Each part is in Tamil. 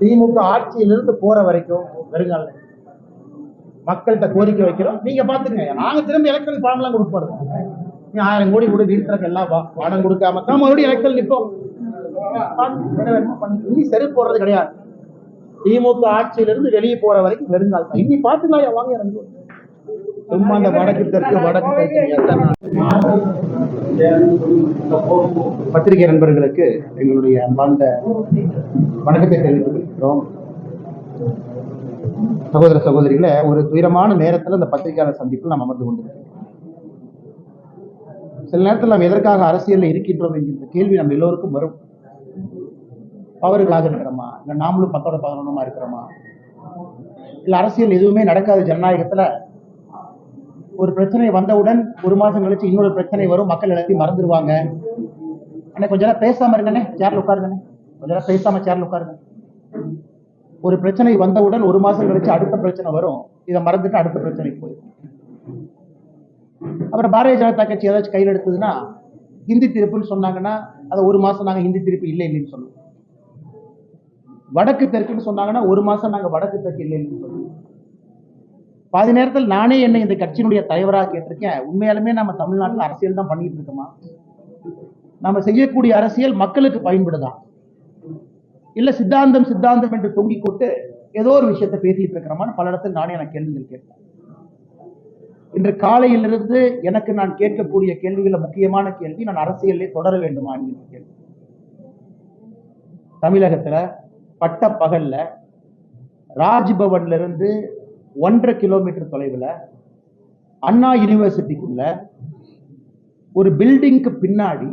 திமுக ஆட்சியிலிருந்து போற வரைக்கும் வருங்கால மக்கள்கிட்ட கோரிக்கை வைக்கிறோம். நீங்க பாத்துக்கங்க நாங்க திரும்ப எலக்ஷன் பணம்லாம் கொடுக்க போறோம் நீ ஆயிரம் கோடி கொடு வீட்டுக்கு எல்லாம் பணம் கொடுக்காம தான் மறுபடியும் எலக்ஷன் நிற்போம். இனி செருப்பு போடுறது கிடையாது. திமுக ஆட்சியிலிருந்து வெளியே போற வரைக்கும் வெறுங்கால் தான் இனி பாத்துக்கலாம் வாங்க இறங்கு சும்மா அந்த வடக்கு தெற்கு வடக்கு தெற்கு பத்திரிகை நண்பர்களுக்கு எங்களுடைய அன்பார்ந்த வணக்கத்தை தெரிவித்துக் கொள்கிறோம் சகோதர சகோதரிகளை ஒரு துயரமான நேரத்தில் அந்த பத்திரிகையாளர் சந்திப்பில் நாம் அமர்ந்து கொண்டிருக்கிறோம். சில நேரத்தில் நாம் எதற்காக அரசியலில் இருக்கின்றோம் என்கின்ற கேள்வி நம்ம எல்லோருக்கும் வரும். பவர்களாக இருக்கிறோமா இல்லை நாமளும் பத்தோட பதினொன்றுமா இருக்கிறோமா? இல்லை அரசியல் எதுவுமே நடக்காது ஜனநாயகத்துல ஒரு பிரச்சனை வந்தவுடன் ஒரு மாதம் கழிச்சு இன்னொரு பிரச்சனை வரும் மக்கள் எல்லாத்தையும் மறந்துடுவாங்க அண்ணே கொஞ்ச நேரம் பேசாமல் இருங்கண்ணே சேரில் உட்காருங்கண்ணே. கொஞ்ச நேரம் பேசாமல் சேரில் உட்காருங்க. ஒரு பிரச்சனை வந்தவுடன் ஒரு மாதம் கழிச்சு அடுத்த பிரச்சனை வரும். இதை மறந்துட்டு அடுத்த பிரச்சனைக்கு போயிடும். அப்புறம் பாரதிய ஜனதா கட்சி ஏதாச்சும் கையில் எடுத்ததுன்னா ஹிந்தி திருப்புன்னு சொன்னாங்கன்னா அது ஒரு மாதம் நாங்கள் ஹிந்தி திருப்பு இல்லை இல்லைன்னு சொல்லுவோம். வடக்கு தெற்குன்னு சொன்னாங்கன்னா ஒரு மாதம் நாங்கள் வடக்கு தெற்கு இல்லை இல்லைன்னு சொல்லுவோம். பாதி நேரத்தில் நானே என்னை இந்த கட்சியினுடைய தலைவராக கேட்டிருக்கேன் உண்மையாலுமே நம்ம தமிழ்நாட்டில் அரசியல் தான் பண்ணிட்டு இருக்கோமா? நம்ம செய்யக்கூடிய அரசியல் மக்களுக்கு பயன்படுதா? இல்ல சித்தாந்தம் சித்தாந்தம் என்று தொங்கிக் கொண்டு ஏதோ ஒரு விஷயத்தை பேசிட்டு இருக்கிறோமான்னு பல இடத்தில் நானே எனக்கு கேள்விகள் கேட்டேன் இன்று காலையிலிருந்து எனக்கு நான் கேட்கக்கூடிய கேள்விகளில் முக்கியமான கேள்வி நான் அரசியலே தொடர வேண்டுமா என்கிற கேள்வி. தமிழகத்துல பட்ட பகல்ல ராஜ்பவன்ல இருந்து ஒன்றரை கிலோமீட்டர் தொலைவில் அண்ணா யூனிவர்சிட்டிக்குள்ள ஒரு பில்டிங்க்கு பின்னாடி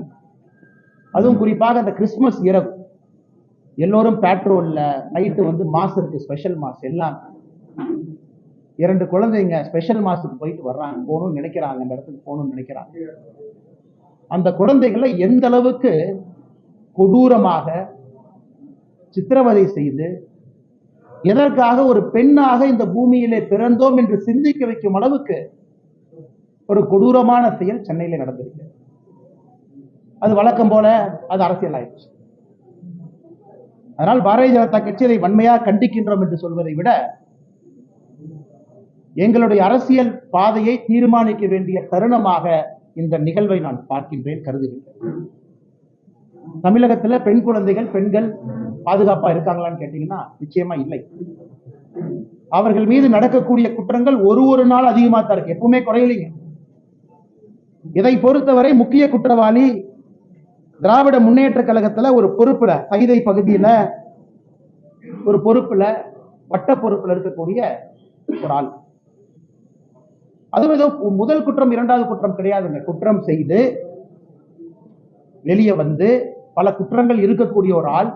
அதுவும் குறிப்பாக அந்த கிறிஸ்மஸ் இரவு எல்லோரும் பேட்ரோலில் நைட்டு வந்து மாஸ் இருக்கு ஸ்பெஷல் மாஸ் எல்லாம். இரண்டு குழந்தைங்க ஸ்பெஷல் மாஸுக்கு போயிட்டு வர்றாங்க போகணும்னு நினைக்கிறாங்க அந்த இடத்துக்கு போகணும்னு நினைக்கிறாங்க. அந்த குழந்தைகளை எந்த அளவுக்கு கொடூரமாக சித்திரவதை செய்து எதற்காக ஒரு பெண்ணாக இந்த பூமியிலே பிறந்தோம் என்று சிந்திக்க வைக்கும் அளவுக்கு ஒரு கொடூரமான செயல் சென்னையில நடந்திருக்கு. அது வழக்கம் போல அது அரசியல் ஆயிடுச்சு. அதனால் பாரதிய ஜனதா கட்சி அதை வன்மையாக கண்டிக்கின்றோம் என்று சொல்வதை விட எங்களுடைய அரசியல் பாதையை தீர்மானிக்க வேண்டிய தருணமாக இந்த நிகழ்வை நான் பார்க்கின்றேன் கருதுகின்றேன். தமிழகத்துல பெண் குழந்தைகள் பெண்கள் பாதுகாப்பா இருக்காங்களான்னு கேட்டீங்கன்னா நிச்சயமா இல்லை. அவர்கள் மீது நடக்கக்கூடிய குற்றங்கள் ஒரு ஒரு நாள் அதிகமா தான் இருக்கு. எப்பவுமே குறையலைங்க. இதை பொறுத்தவரை முக்கிய குற்றவாளி திராவிட முன்னேற்ற கழகத்துல ஒரு பொறுப்புல சைதை பகுதியில ஒரு பொறுப்புல வட்ட பொறுப்புல இருக்கக்கூடிய ஒரு ஆள். அதுவும் ஏதோ முதல் குற்றம் இரண்டாவது குற்றம் கிடையாதுங்க. குற்றம் செய்து வெளியே வந்து பல குற்றங்கள் இருக்கக்கூடிய ஒரு ஆள்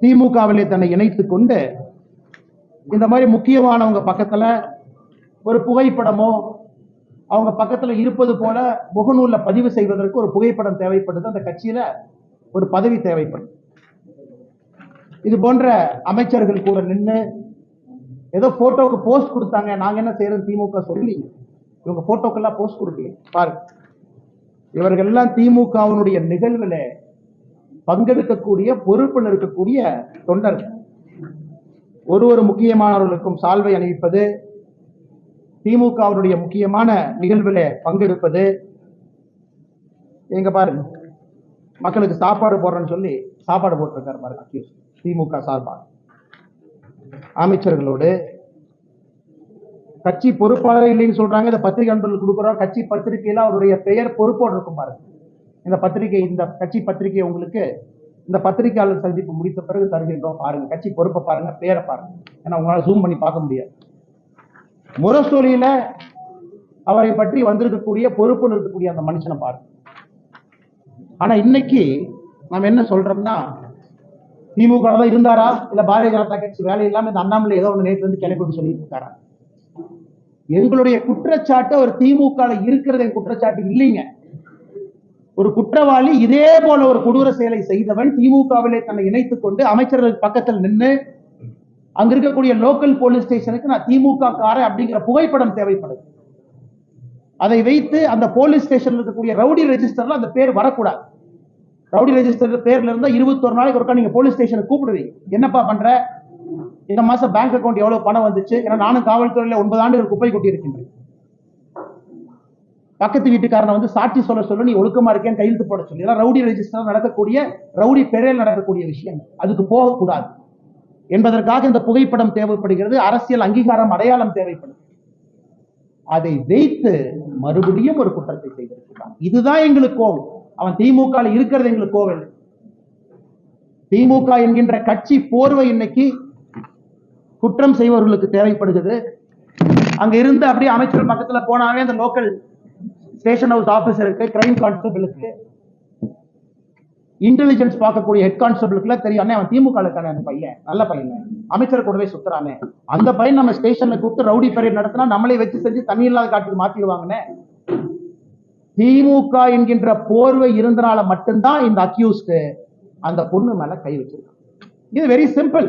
திமுகவிலே தன்னை இணைத்து கொண்டு இந்த மாதிரி முக்கியமானவங்க பக்கத்துல ஒரு புகைப்படமோ அவங்க பக்கத்துல இருப்பது போல முகநூல்ல பதிவு செய்வதற்கு ஒரு புகைப்படம் தேவைப்படுது. அந்த கட்சியில ஒரு பதவி தேவைப்படும். இது போன்ற அமைச்சர்கள் கூட நின்று ஏதோ போட்டோவுக்கு போஸ்ட் கொடுத்தாங்க. நாங்க என்ன செய்யறது திமுக சொல்லி இவங்க போட்டோக்கெல்லாம் போஸ்ட் கொடுக்கல பாருங்க. இவர்கள் எல்லாம் திமுகவினுடைய நிகழ்வுல பங்கெடுக்கக்கூடிய பொறுப்பில் இருக்கக்கூடிய தொண்டர்கள். ஒரு ஒரு முக்கியமானவர்களுக்கும் சால்வை அணிவிப்பது திமுகவினுடைய முக்கியமான நிகழ்வுல பங்கெடுப்பது. எங்க பாருங்க. மக்களுக்கு சாப்பாடு போடுறேன்னு சொல்லி சாப்பாடு போட்டிருக்காரு பாருங்க திமுக சார்பாக. அமைச்சர்களோடு கட்சி பொறுப்பாளர் இல்லைன்னு சொல்றாங்க. இந்த பத்திரிகை அன்பர்கள் கொடுக்குறோம். கட்சி பத்திரிகையில அவருடைய பெயர் பொறுப்போடு இருக்கும் பாருங்க. இந்த பத்திரிகை இந்த கட்சி பத்திரிகை உங்களுக்கு இந்த பத்திரிகையாளர் சந்திப்பு முடித்த பிறகு தருகின்றோம் பாருங்க. கட்சி பொறுப்பை பாருங்க பேரை பாருங்க. ஏன்னா உங்களால் ஜூம் பண்ணி பார்க்க முடியாது. முரசொலியில அவரை பற்றி வந்திருக்கக்கூடிய பொறுப்புன்னு இருக்கக்கூடிய அந்த மனுஷனை பாருங்க. ஆனா இன்னைக்கு நாம் என்ன சொல்றோம்னா திமுக தான் இருந்தாரா? இல்ல பாரதிய ஜனதா கட்சி வேலை இல்லாம இந்த அண்ணாமலை ஏதோ ஒன்று நேற்று வந்து கிளப்பி சொல்லிட்டு இருக்காரா? எங்களுடைய குற்றச்சாட்டு அவர் திமுக இருக்கிறத இருக்கிறது என் குற்றச்சாட்டு இல்லைங்க. ஒரு குற்றவாளி இதே போல ஒரு கொடூர செயலை செய்தவன் திமுகவிலே தன்னை இணைத்துக் கொண்டு அமைச்சர்கள் பக்கத்தில் நின்று அங்க இருக்கக்கூடிய லோக்கல் போலீஸ் ஸ்டேஷனுக்கு நான் திமுக காரன் அப்படிங்கிற புகைப்படம் தேவைப்படுது. அதை வைத்து அந்த போலீஸ் ஸ்டேஷன்ல இருக்கக்கூடிய ரவுடி ரெஜிஸ்டர்ல அந்த பேர் வரக்கூடாது. ரவுடி ரெஜிஸ்டர் பேர்ல இருந்தா இருபத்தொரு நாளைக்கு ஒருக்கா நீங்க போலீஸ் ஸ்டேஷனுக்கு கூப்பிடுவீங்க. என்னப்பா பண்ற? இந்த மாசம் பேங்க் அக்கௌண்ட் எவ்வளவு பணம் வந்துச்சு? ஏன்னா நானும் காவல்துறையில ஒன்பது ஆண்டுகள் குப்பை கொட்டி இருக்கின்றேன் பக்கத்து வீட்டுக்காரனை வந்து சாட்சி சொல்ல சொல்ல நீ ஒழுக்கமா இருக்கேன்னு கையெழுத்து போட சொல்லி. ஏன்னா ரவுடி ரெஜிஸ்டர் நடக்கக்கூடிய ரவுடி பெரையில் நடக்கக்கூடிய விஷயம் அதுக்கு போகக்கூடாது. என்பதற்காக இந்த புகைப்படம் தேவைப்படுகிறது. அரசியல் அங்கீகாரம் அடையாளம் தேவைப்படும் அதை வைத்து மறுபடியும் ஒரு குற்றத்தை செய்திருக்கிறான். இதுதான் எங்களுக்கு கோவம் அவன் திமுக இருக்கிறது எங்களுக்கு கோவம் இல்லை. திமுக என்கின்ற கட்சி போர்வை இன்னைக்கு குற்றம் செய்பவர்களுக்கு தேவைப்படுகிறது. அங்க இருந்து அப்படியே அமைச்சர் பக்கத்துல போனாவே அந்த லோக்கல் ஸ்டேஷன் ஹவுஸ் ஆபீசருக்கு கிரைம் கான்ஸ்டபிளுக்கு இன்டெலிஜென்ஸ் பார்க்கக்கூடிய ஹெட் கான்ஸ்டபிளுக்குல தெரியும் அண்ணே அவன் திமுக இருக்கானே அந்த பையன். நல்ல பையன். அமைச்சர் கூடவே சுத்துறானே. அந்த பையன் நம்ம ஸ்டேஷன்ல கூப்பிட்டு ரவுடி பரேட் நடத்தினா நம்மளே வச்சு செஞ்சு தண்ணி இல்லாத காட்டுக்கு மாத்திடுவாங்கண்ணே. திமுக என்கின்ற போர்வை இருந்தனால மட்டும்தான் இந்த அக்யூஸ்டு அந்த பொண்ணு மேல கை வச்சிருக்கான். இது வெரி சிம்பிள்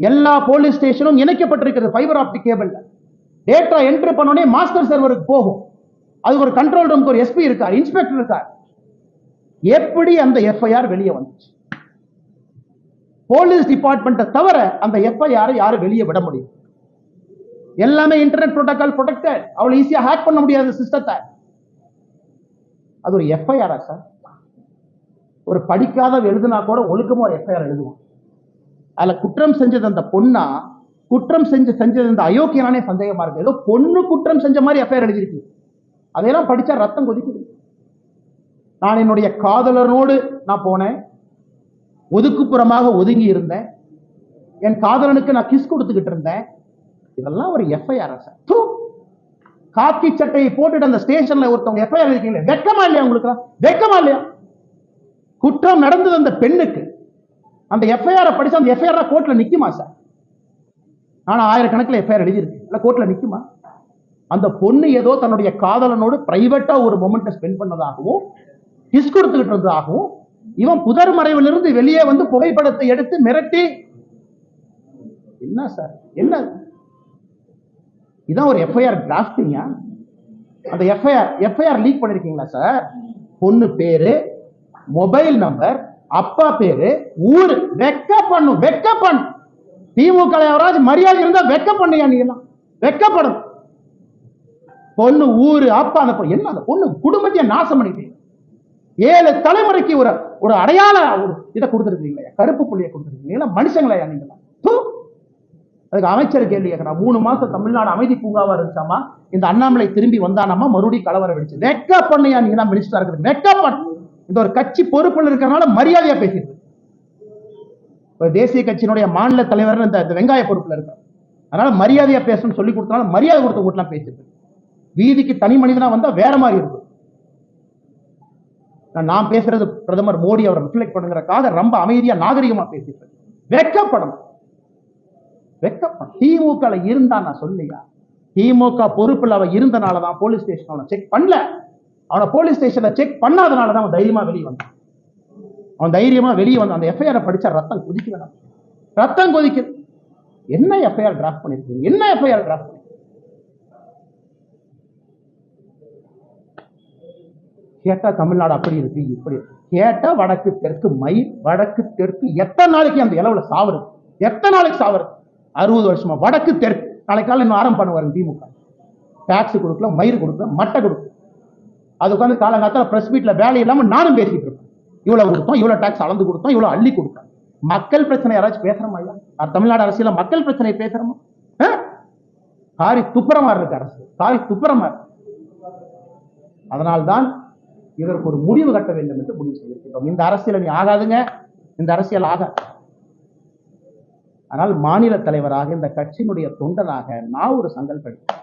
எல்லா போலீஸ் ஸ்டேஷனும் இணைக்கப்பட்டிருக்கிறது fibre optic cable data entry பண்ணோடனே மாஸ்டர் சர்வருக்கு போகும். அதுக்கு ஒரு கண்ட்ரோல் ரூமுக்கு ஒரு எஸ்பி இருக்கார் இன்ஸ்பெக்டர் இருக்கார். எப்படி அந்த எஃப்ஐஆர் வெளியே வந்துச்சு? போலீஸ் டிபார்ட்மெண்ட்டை தவிர அந்த எஃப்ஐஆர் யாரும் வெளியே விட முடியும். எல்லாமே இன்டர்நெட் ப்ரோட்டோகால் ப்ரொடெக்டட் அவ்வளோ ஈஸியாக ஹேக் பண்ண முடியாத சிஸ்டத்தை அது ஒரு எஃப்ஐஆரா சார் ஒரு படிக்காத எழுதுனா கூட ஒழுக்கமாக ஒரு எஃப்ஐஆர் எழுதுவோம் அதில் குற்றம் செஞ்சது அந்த பொண்ணா? குற்றம் செஞ்சு செஞ்சது அந்த அயோக்கியனானே சந்தேகமா இருக்கு. ஏதோ பொண்ணு குற்றம் செஞ்ச மாதிரி எஃப்ஐஆர் எழுதியிருக்கு. அதையெல்லாம் படித்தா ரத்தம் கொதிக்குது. நான் என்னுடைய காதலனோடு நான் போனேன். ஒதுக்குப்புறமாக ஒதுங்கி இருந்தேன். என் காதலனுக்கு நான் கிஸ் கொடுத்துக்கிட்டு இருந்தேன். இதெல்லாம் ஒரு எஃப்ஐஆர் சார்? தூ. காக்கி சட்டையை போட்டுட்டு அந்த ஸ்டேஷன்ல ஒருத்தவங்க எஃப்ஐஆர் இருக்கீங்களே வெக்கமா இல்லையா உங்களுக்கு? வெக்கமா இல்லையா? குற்றம் நடந்தது அந்த பெண்ணுக்கு. அந்த எஃப்ஐஆர் படிச்சு அந்த எஃப்ஐஆர் கோர்ட்ல நிக்குமா சார் ஆனா ஆயிரக்கணக்கில் எஃப்ஐஆர் எழுதியிருக்கு இல்ல கோர்ட்ல நிக்குமா? அந்த பொண்ணு ஏதோ தன்னுடைய காதலனோடு பிரைவேட்டா ஒரு மொமெண்ட்டை ஸ்பெண்ட் பண்ணதாகவும் கிஸ் கொடுத்துக்கிட்டு இருந்ததாகவும் இவன் புதர் மறைவிலிருந்து வெளியே வந்து புகைப்படத்தை எடுத்து மிரட்டி. என்ன சார் என்ன? இதான் ஒரு எஃப்ஐஆர் டிராஃப்டிங்கா அந்த எஃப்ஐஆர் எஃப்ஐஆர் லீக் பண்ணிருக்கீங்களா சார் பொண்ணு பேரு மொபைல் நம்பர் அப்பா பேரு ஊரு. வெக்க பண்ணும் வெக்க பண்ணும் திமுக யாராவது மரியாதை இருந்தா வெக்க பண்ணையா நீ எல்லாம் வெக்கப்படும் பொண்ணு ஊரு அப்பா அந்த பொண்ணு. என்ன அந்த பொண்ணு? குடும்பத்தையே நாசம் பண்ணிட்டீங்க. ஏழு தலைமுறைக்கு ஒரு ஒரு அடையாள ஒரு இதை கொடுத்துருக்கீங்களா கருப்பு புள்ளியை கொடுத்துருக்கீங்களா மனுஷங்களா நீங்களா தூ. அதுக்கு அமைச்சர் கேள்வி கேட்கிறான் மூணு மாசம் தமிழ்நாடு அமைதி பூங்காவா இருந்துச்சாமா? இந்த அண்ணாமலை திரும்பி வந்தானாமா? மறுபடியும் கலவரம் வெடிச்சு. வெக்க பண்ணையா நீங்க தான் மினிஸ்டரா இருக்குது வெக்க பண்ணு இந்த ஒரு கட்சி பொறுப்பில் இருக்கிறனால மரியாதையா பேசிடுது. ஒரு தேசிய கட்சியினுடைய மாநில தலைவர் இந்த வெங்காய பொறுப்பில் இருக்கார். அதனால மரியாதையா பேசணும்னு சொல்லி கொடுத்தனால மரியாதை கொடுத்த கூட்டலாம் பேசிடுது. வீதிக்கு தனி மனிதனா வந்தா வேற மாதிரி இருக்கும். நான் பேசுறது பிரதமர் மோடி அவரை ரிஃப்ளெக்ட் பண்ணுங்கிறக்காக ரொம்ப அமைதியா நாகரிகமா பேசிட்டு இருக்கேன். வெக்கப்படும். திமுக இருந்தா நான் சொல்லியா? திமுக பொறுப்புல அவ இருந்தனாலதான் போலீஸ் ஸ்டேஷன் செக் பண்ணல. அவனை போலீஸ் ஸ்டேஷன்ல செக் பண்ணாதனால தான் அவன் தைரியமா வெளியே வந்தான். அவன் தைரியமா வெளியே வந்தான் அந்த எஃப்ஐஆர் படிச்சா ரத்தம் கொதிக்க வேணாம் ரத்தம் கொதிக்குது. என்ன எஃப்ஐஆர் டிராஃப்ட் பண்ணிருக்கீங்க? என்ன எஃப்ஐஆர் டிராஃப்ட் கேட்டா தமிழ்நாடு அப்படி இருக்கு இப்படி கேட்டா வடக்கு தெற்கு மயில் வடக்கு தெற்கு. எத்தனை நாளைக்கு அந்த இளவுல சாவுறது? எத்தனை நாளைக்கு சாவுறது? அறுபது வருஷமா. வடக்கு தெற்கு. நாளைக்கு இன்னும் ஆரம்பம் பண்ணுவாரு திமுக. டாக்ஸ் கொடுக்கல மயிர் கொடுக்கல மட்டை கொடுக்கல. அது உட்காந்து காலங்காத்தால ப்ரெஸ் மீட்டில் வேலை இல்லாம நானும் பேசிட்டு இருப்பேன். இவ்வளவு கொடுத்தோம் இவ்வளவு டாக்ஸ் அளந்து கொடுத்தோம் இவ்வளவு அள்ளி கொடுத்தோம் மக்கள் பிரச்சனை யாராச்சும் பேசுறோமா ஐயா தமிழ்நாடு அரசியல மக்கள் பிரச்சனை பேசுகிறோமா காரி துப்புரமா இருக்கு அரசு. காரி துப்புரமா இருக்கு. அதனால்தான் இதற்கு ஒரு முடிவு கட்ட வேண்டும் என்று முடிவு செய்திருக்கிறோம். இந்த அரசியல் நீ ஆகாதுங்க. இந்த அரசியல் ஆக ஆனால் மாநில தலைவராக இந்த கட்சியினுடைய தொண்டனாக நான் ஒரு சங்கல்பம் எடுத்தேன்.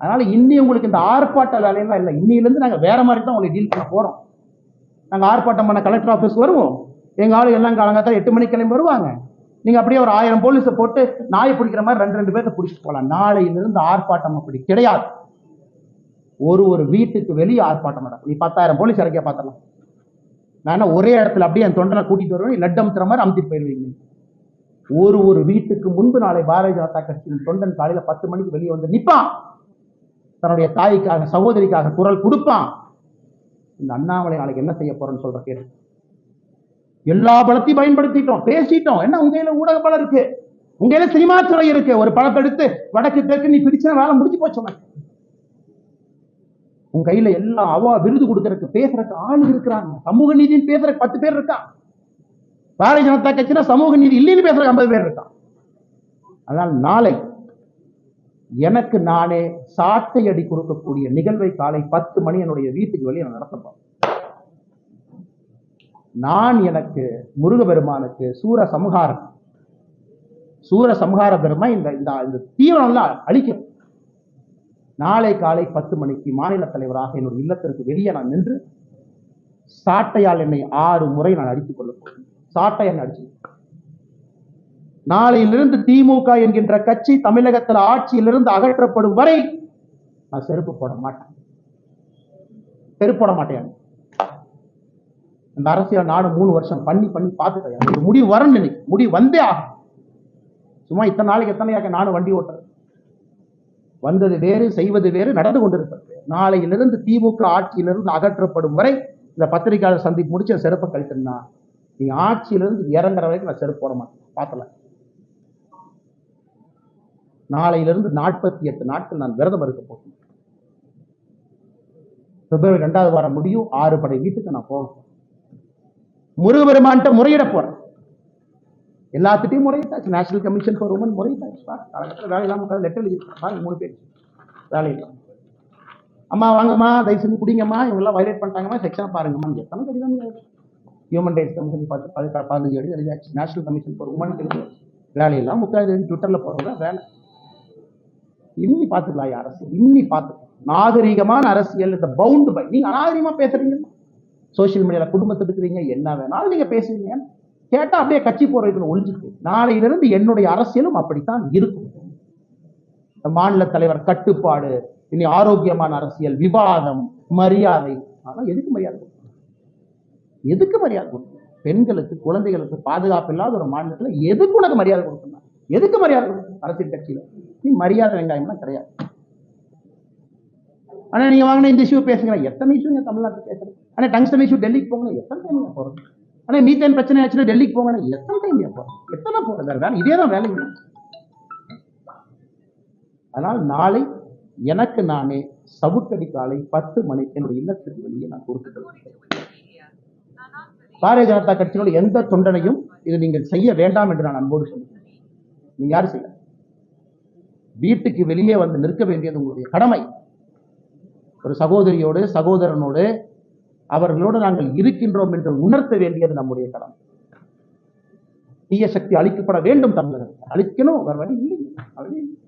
அதனால இன்னி உங்களுக்கு இந்த ஆர்ப்பாட்ட வேலையெல்லாம் இல்லை. இன்னிலேருந்து நாங்கள் வேற மாதிரி தான் உங்களை டீல் பண்ண போகிறோம் நாங்கள் ஆர்ப்பாட்டம் பண்ண கலெக்டர் ஆஃபீஸ் வருவோம். எங்கள் ஆளு எல்லாம் காலங்காத்தால் எட்டு மணி கிளம்பி வருவாங்க. நீங்கள் அப்படியே ஒரு ஆயிரம் போலீஸை போட்டு நாய் பிடிக்கிற மாதிரி ரெண்டு ரெண்டு பேர்த்த பிடிச்சிட்டு போகலாம். நாளையிலிருந்து ஆர்ப்பாட்டம் அப்படி கிடையாது. ஒரு ஒரு வீட்டுக்கு வெளியே ஆர்ப்பாட்டம் நடக்கும். நீ பத்தாயிரம் போலீஸ் இறக்கிய பார்த்தலாம் நான் ஒரே இடத்துல அப்படியே என் தொண்டனை கூட்டிகிட்டு வருவேன். லட்டு அமுத்துற மாதிரி அமுத்திட்டு போயிருவீங்க ஒரு ஒரு வீட்டுக்கு முன்பு நாளை பாரதிய ஜனதா கட்சியின் தொண்டன் காலையில் பத்து மணிக்கு வெளியே வந்து நிற்பான் தன்னுடைய தாய்க்காக சகோதரிக்காக குரல் கொடுப்பான். இந்த அண்ணாமலை நாளைக்கு என்ன செய்ய போறேன்னு சொல்ற கேட்டு எல்லா பலத்தையும் பயன்படுத்திட்டோம் பேசிட்டோம். என்ன உங்க ஊடக பலம் இருக்கு? உங்கையில சினிமா துறை இருக்கு. ஒரு படத்தை எடுத்து வடக்கு தெற்கு நீ பிரிச்சுனா வேலை முடிஞ்சு போச்சு உங்க உன் கையில எல்லாம் அவா விருது கொடுக்கறதுக்கு பேசுறதுக்கு ஆள் இருக்கிறாங்க. சமூக நீதினு பேசுறதுக்கு பத்து பேர் இருக்கான் பாரதிய ஜனதா கட்சினா சமூக நீதி இல்லைன்னு பேசுறதுக்கு ஐம்பது பேர் இருக்கான் அதனால் நாளை எனக்கு நானே சாட்டை அடி கொடுக்கக்கூடிய நிகழ்வை காலை பத்து மணி என்னுடைய வீட்டுக்கு வெளியே நான் நடத்தப்போம். நான் எனக்கு முருகபெருமானுக்கு சூர சம்ஹாரம். சூர சம்ஹார பெருமை இந்த இந்த இந்த தீவிரம்லாம் அழிக்கும். நாளை காலை பத்து மணிக்கு மாநில தலைவராக என்னுடைய இல்லத்திற்கு வெளியே நான் நின்று சாட்டையால் என்னை ஆறு முறை நான் அடித்துக் கொள்ள போகிறேன். சாட்டை என்னை அடிச்சு நாளையிலிருந்து திமுக என்கின்ற கட்சி தமிழகத்தில் ஆட்சியிலிருந்து அகற்றப்படும் வரை நான் செருப்பு போட மாட்டேன். செருப்பு போட மாட்டேன். இந்த அரசியல் நாடு மூணு வருஷம் பண்ணி பண்ணி பார்த்துட்டேன். எனக்கு ஒரு முடிவு வரணும் இன்னைக்கு. முடிவு வந்தே ஆகும் சும்மா இத்தனை நாளைக்கு எத்தனையாக்க நானும் வண்டி ஓட்டுறேன் வந்தது வேறு செய்வது வேறு நடந்து கொண்டிருப்பது நாளையிலிருந்து திமுக ஆட்சியிலிருந்து அகற்றப்படும் வரை இந்த பத்திரிகையாளர் சந்திப்பு முடிச்சு செருப்பை கழித்தேன்னா நீ ஆட்சியிலிருந்து இறங்குற வரைக்கும் நான் செருப்பு போட மாட்டேன். பார்த்தல நாளையிலிருந்து நாற்பத்தி எட்டு நாட்கள் நான் விரதம் இருக்க போகிறேன். பிப்ரவரி ரெண்டாவது வாரம் முடியும் ஆறு படை வீட்டுக்கு நான் போவேன் முருகபெருமான்கிட்ட முறையிட போறேன். எல்லாத்துட்டையும் முறையிட்டாச்சு. நேஷனல் கமிஷன் ஃபார் உமன் முறையிட்டாச்சு. காலகட்டத்தில் வேலை இல்லாமல் லெட்டர் எழுதிருக்காங்க மூணு பேர் வேலை இல்லாம அம்மா வாங்கம்மா தயவு செஞ்சு குடிங்கம்மா இவங்கெல்லாம் வயலேட் பண்ணிட்டாங்கம்மா செக்ஷன் பாருங்கம்மா எத்தனை கடிதம் ஹியூமன் ரைட்ஸ் கமிஷன் பார்த்து பதினெட்டு பதினஞ்சு எழுதி எழுதியாச்சு. நேஷனல் கமிஷன் ஃபார் உமன் வேலையெல்லாம் முக்காது ட்விட்டரில் போகிறவங்க வேலை. இன்னி பார்த்துக்கலாம் அரசு இன்னி பார்த்துக்கலாம். நாகரிகமான அரசியல் இந்த பவுண்டு பை நீங்க அநாகரிகமா பேசுறீங்க. சோஷியல் மீடியால குடும்பத்தை எடுக்கிறீங்க என்ன வேணாலும் நீங்க பேசுறீங்க கேட்டா அப்படியே கட்சி போற இதுல ஒழிஞ்சுக்கு நாளையிலிருந்து என்னுடைய அரசியலும் அப்படித்தான் இருக்கும். இந்த மாநில தலைவர் கட்டுப்பாடு இனி ஆரோக்கியமான அரசியல் விவாதம் மரியாதை. ஆனா எதுக்கு மரியாதை எதுக்கு மரியாதை கொடுக்கணும்? பெண்களுக்கு குழந்தைகளுக்கு பாதுகாப்பு இல்லாத ஒரு மாநிலத்துல எதுக்கு உனக்கு மரியாதை கொடுக்கணும்? எதுக்கு மரியாதை அரசியல் கட்சியில. நீ மரியாதை வெங்காயம்லாம் கிடையாது. ஆனா நீங்க வாங்கின இந்த இஷ்யூ பேசுங்க எத்தனை இஷ்யூ நீங்க தமிழ்நாட்டில் பேசுறேன் ஆனா டங்ஸ்டன் இஷ்யூ டெல்லிக்கு போகணும் எத்தனை டைம் போறோம் ஆனா மீத்தேன் பிரச்சனை ஆச்சுன்னா டெல்லிக்கு போகணும் எத்தனை டைம் போறோம் எத்தனை போறோம் வேற வேலை இதே தான் வேலை அதனால் நாளை எனக்கு நானே சவுக்கடி காலை பத்து மணிக்கு என்னுடைய இல்லத்திற்கு வெளியே நான் கொடுத்துட்டு பாரதிய ஜனதா கட்சியோட எந்த தொண்டனையும் இது நீங்கள் செய்ய வேண்டாம் என்று நான் அன்போடு சொல்லுகிறேன் நீங்க யாரும் செய்ய? வீட்டுக்கு வெளியே வந்து நிற்க வேண்டியது உங்களுடைய கடமை. ஒரு சகோதரியோடு சகோதரனோடு அவர்களோடு நாங்கள் இருக்கின்றோம் என்று உணர்த்த வேண்டியது நம்முடைய கடமை. தீய சக்தி அழிக்கப்பட வேண்டும் தமிழகத்தில் அழிக்கணும் வேற வழி இல்லை. அப்படி இல்லை.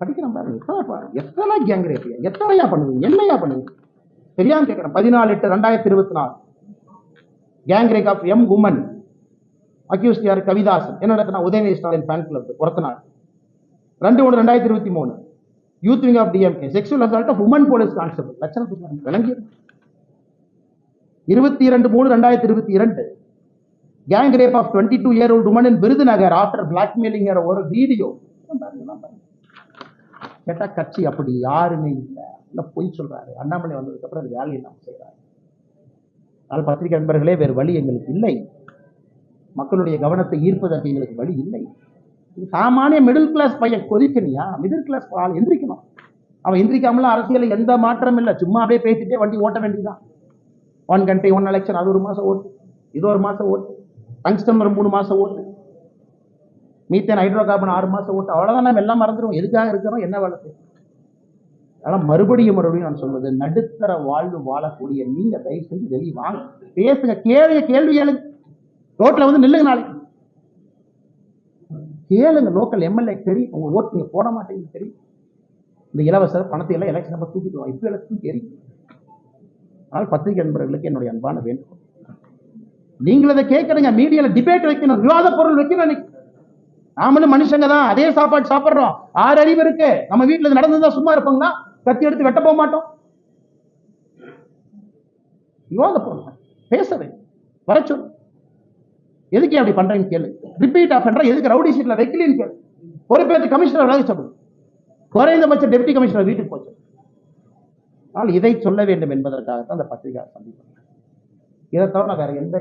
படிக்கிறோம் பாருங்க. எத்தனை பா- கேங் எத்தனையா பண்ணுவீங்க? என்னையா பண்ணுவீங்க? தெரியாம கேட்கிறேன். பதினாலு எட்டு ரெண்டாயிரத்தி இருபத்தி நாலு. Gang of M woman accused யார்? கவிதாசன். என்ன நடத்தினா உதயநிதி ஸ்டாலின் ஃபேன் கிளப் ஒருத்தனாள் ரெண்டு ஒன்று ரெண்டாயிரத்தி இருபத்தி மூணு. Youth wing of DMK sexual assault of woman police constable லட்சணம் விளங்கி இருபத்தி இரண்டு மூணு ரெண்டாயிரத்தி இருபத்தி இரண்டு. Gang rape of twenty two year old woman in Virudhunagar after blackmailing ஒரு வீடியோ கேட்டா கட்சி அப்படி யாருமே இல்லை. இல்லை பொய் சொல்றாரு. அண்ணாமலை வந்ததுக்கப்புறம் அது வேலையை நாம் செய்யறாரு. அதனால் பத்திரிகை நண்பர்களே வேறு வழி எங்களுக்கு இல்லை. மக்களுடைய கவனத்தை ஈர்ப்பதற்கு எங்களுக்கு வழி இல்லை. சாமானிய மிடில் கிளாஸ் பையன் கொதிக்கணியா மிடில் கிளாஸ் ஆள் எந்திரிக்கணும். அவன் எந்திரிக்காமலாம் அரசியலில் எந்த மாற்றம் இல்லை. சும்மா அப்படியே பேசிட்டே வண்டி ஓட்ட வேண்டியதுதான். ஒன் கண்ட்ரி ஒன் எலெக்ஷன் அது ஒரு மாதம் ஓட்டு. இது ஒரு மாதம் ஓட்டு. டங்ஸ்டன் ஒரு மூணு மாதம் ஓட்டு. மீத்தேன் ஹைட்ரோ கார்பன் ஆறு மாதம் ஓட்டு. அவ்வளோதான் நம்ம எல்லாம் மறந்துடும் எதுக்காக இருக்கிறோம்? என்ன வேலை செய்யணும்? அதெல்லாம் மறுபடியும் மறுபடியும் நான் சொல்வது நடுத்தர வாழ்வு வாழக்கூடிய நீங்கள் தயவு செஞ்சு வெளியே வாங்க. பேசுங்க. கேளுங்க. கேள்வி கேளுங்க ரோட்டில் வந்து நில்லுங்க நாளைக்கு. கேளுங்க லோக்கல் எம்எல்ஏ தெரியும். உங்க ஓட்டு நீங்க போட மாட்டேங்குது தெரியும். இந்த இலவச பணத்தை எல்லாம் எலெக்ஷன் அப்ப தூக்கிட்டு இப்போ எலெக்ஷன் தெரியும். ஆனால் பத்திரிகை நண்பர்களுக்கு என்னுடைய அன்பான வேண்டுகோள். நீங்கள் அதை கேட்குறீங்க மீடியால டிபேட் வைக்கணும். விவாத பொருள் வைக்கணும் அன்னைக்கு நாமளும் மனுஷங்க தான். அதே சாப்பாடு சாப்பிட்றோம். ஆறு அறிவு இருக்கு. நம்ம வீட்டில் இது நடந்ததா சும்மா இருப்பாங்களா? கத்தி எடுத்து வெட்ட போக மாட்டோம். விவாத பொருள். பேசுறது வர சொல்லு. எதுக்கு அப்படி பண்றீங்கன்னு கேளு. ரிப்பீட் ஆஃபெண்டர் எதுக்கு ரவுடி சீட்ல வைக்கலன்னு கேளு. பொறுப்பேற்று கமிஷனர் வேலை சொல்லு. குறைந்தபட்ச டெப்டி கமிஷனர் வீட்டுக்கு போச்சு ஆனால் இதை சொல்ல வேண்டும் என்பதற்காகத்தான் அந்த பத்திரிகை சந்திப்பு இதை தவிர நான் வேற எந்த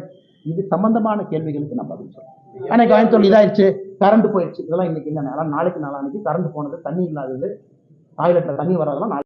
இது சம்பந்தமான கேள்விகளுக்கு நான் பதில் சொல்றேன் அன்னைக்கு கோயம்புத்தூர் இதாயிடுச்சு கரண்ட் போயிடுச்சு. இதெல்லாம் இன்னைக்கு என்ன நாளைக்கு நாளானைக்கு கரண்ட் போனது தண்ணி இல்லாதது டாய்லெட்ல தண்ணி வராதெல்லாம் நாளைக்கு